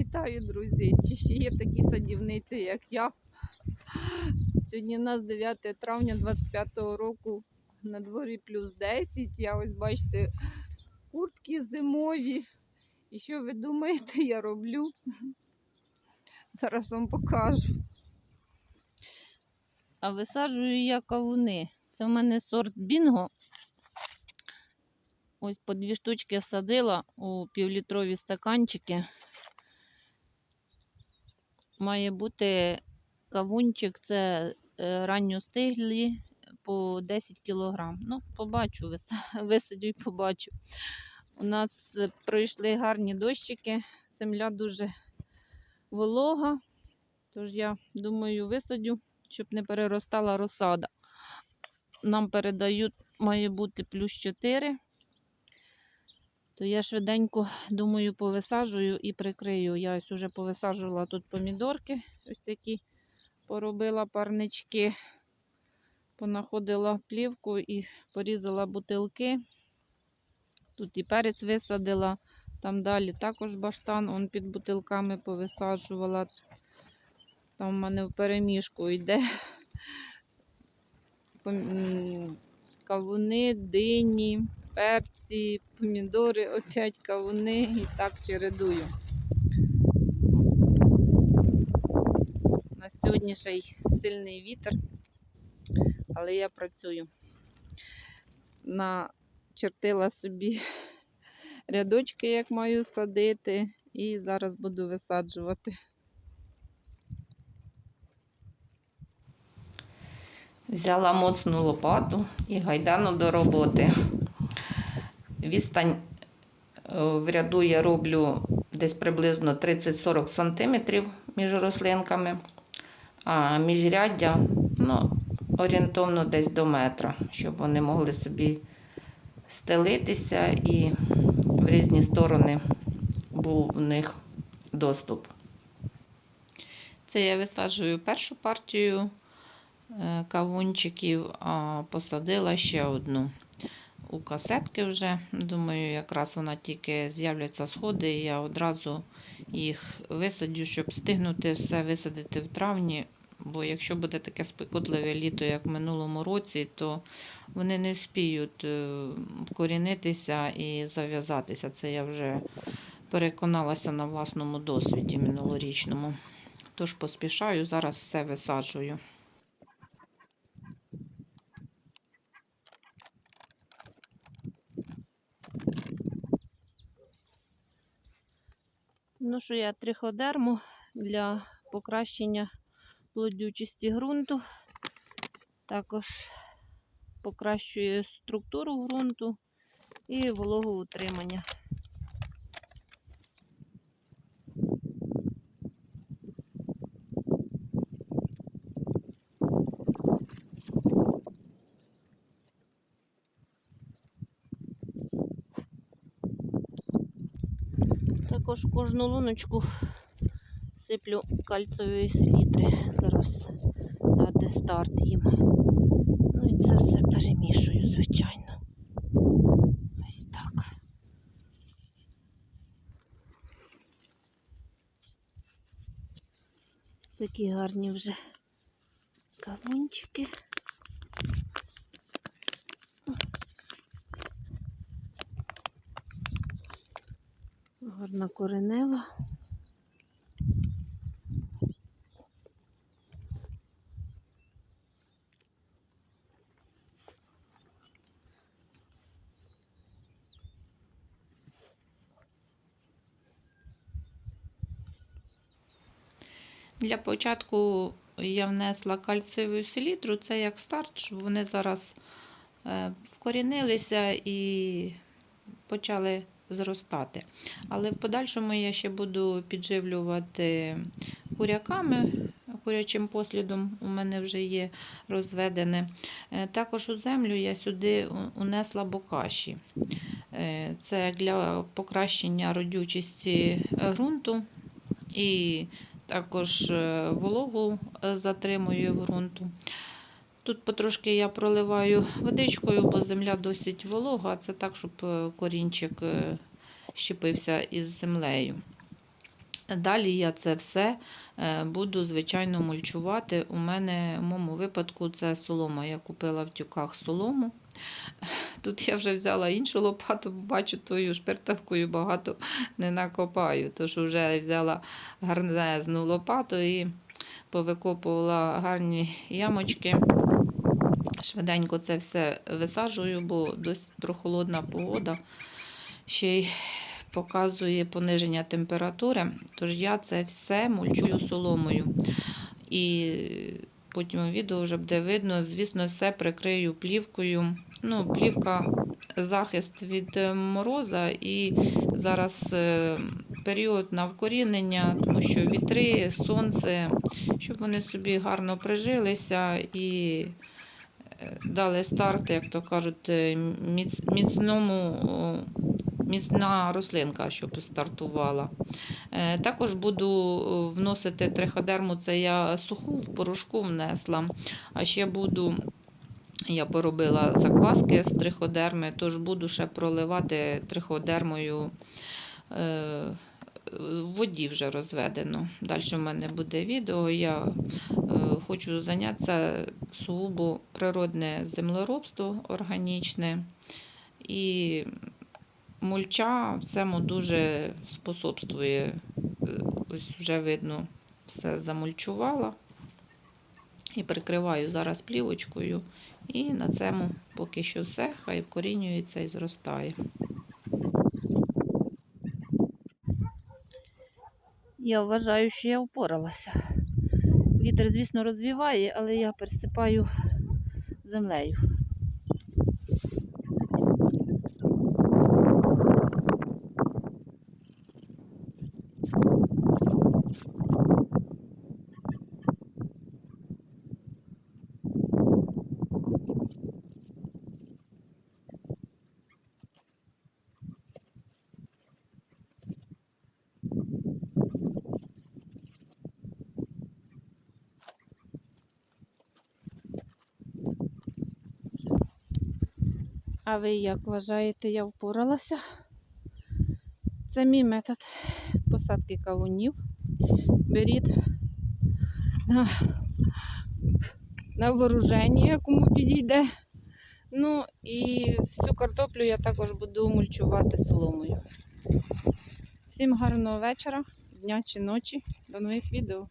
Вітаю, друзі! Чи ще є такі садівниці, як я? Сьогодні у нас 9 травня 25-го року. На дворі плюс 10. Я ось бачите, куртки зимові. І що ви думаєте, я роблю? Зараз вам покажу. А висаджую я кавуни. Це в мене сорт бінго. Ось по дві штучки всадила у півлітрові стаканчики. Має бути кавунчик, це е, ранньостиглі по 10 кг. Ну, побачу, вис- висадю і побачу. У нас пройшли гарні дощики, земля дуже волога. Тож я думаю, висадю, щоб не переростала розсада. Нам передають, має бути плюс 4 то я швиденько, думаю, повисаджую і прикрию. Я ось уже повисаджувала тут помідорки, ось такі поробила парнички, понаходила плівку і порізала бутилки. Тут і перець висадила, там далі також баштан, он під бутилками повисаджувала. Там в мене в переміжку йде кавуни, дині, перці, помідори, опять кавуни і так чередую. На сьогодні ще сильний вітер, але я працюю. Начертила собі рядочки, як маю садити, і зараз буду висаджувати. Взяла моцну лопату і гайдану до роботи. Відстань е, в ряду я роблю десь приблизно 30-40 см між рослинками, а міжряддя ну, орієнтовно десь до метра, щоб вони могли собі стелитися і в різні сторони був в них доступ. Це я висаджую першу партію е, кавунчиків, а посадила ще одну у касетки вже. Думаю, якраз вона тільки з'являться сходи, і я одразу їх висаджу, щоб встигнути все висадити в травні. Бо якщо буде таке спекотливе літо, як в минулому році, то вони не спіють е, вкорінитися і зав'язатися. Це я вже переконалася на власному досвіді минулорічному. Тож поспішаю, зараз все висаджую. Вношу я триходерму для покращення плодючості ґрунту. Також покращує структуру ґрунту і вологоутримання. Також кожну луночку сиплю кальцієвої селітри. Зараз дати старт їм. Ну і це все перемішую, звичайно. Ось так. Ось такі гарні вже кавунчики. Гарна коренева. Для початку я внесла кальцієву селітру, це як старт, щоб вони зараз е, вкорінилися і почали зростати. Але в подальшому я ще буду підживлювати куряками, курячим послідом у мене вже є розведене. Е, Також у землю я сюди унесла бокаші. Е, Це для покращення родючості ґрунту і також е, вологу затримую в ґрунту. Тут потрошки я проливаю водичкою, бо земля досить волога. Це так, щоб е, корінчик е, щепився із землею. Далі я це все е, буду, звичайно, мульчувати. У мене в моєму випадку це солома. Я купила в тюках солому. Тут я вже взяла іншу лопату, бо бачу, тою шпертавкою багато не накопаю. Тож вже взяла гарнезну лопату і повикопувала гарні ямочки. Швиденько це все висаджую, бо досить прохолодна погода. Ще й показує пониження температури. Тож я це все мульчую соломою. І потім у відео вже буде видно, звісно, все прикрию плівкою. Ну, плівка захист від мороза і зараз е, період на вкорінення, тому що вітри, сонце, щоб вони собі гарно прижилися і дали старт, як то кажуть, е, міцному, міцна рослинка, щоб стартувала. Е, Також буду вносити триходерму, це я суху в порошку внесла, а ще буду. Я поробила закваски з триходерми, тож буду ще проливати триходермою е, в воді вже розведено. Далі в мене буде відео. Я хочу зайнятися сугубо природне землеробство органічне. І мульча всьому дуже способствує. Ось вже видно, все замульчувала. І прикриваю зараз плівочкою. І на цьому поки що все. Хай вкорінюється і зростає. Я вважаю, що я впоралася. Вітер, звісно, розвіває, але я пересипаю землею. А ви як вважаєте, я впоралася? Це мій метод посадки кавунів. Беріть на, на вооруження, кому підійде. Ну і всю картоплю я також буду мульчувати соломою. Всім гарного вечора, дня чи ночі. До нових відео.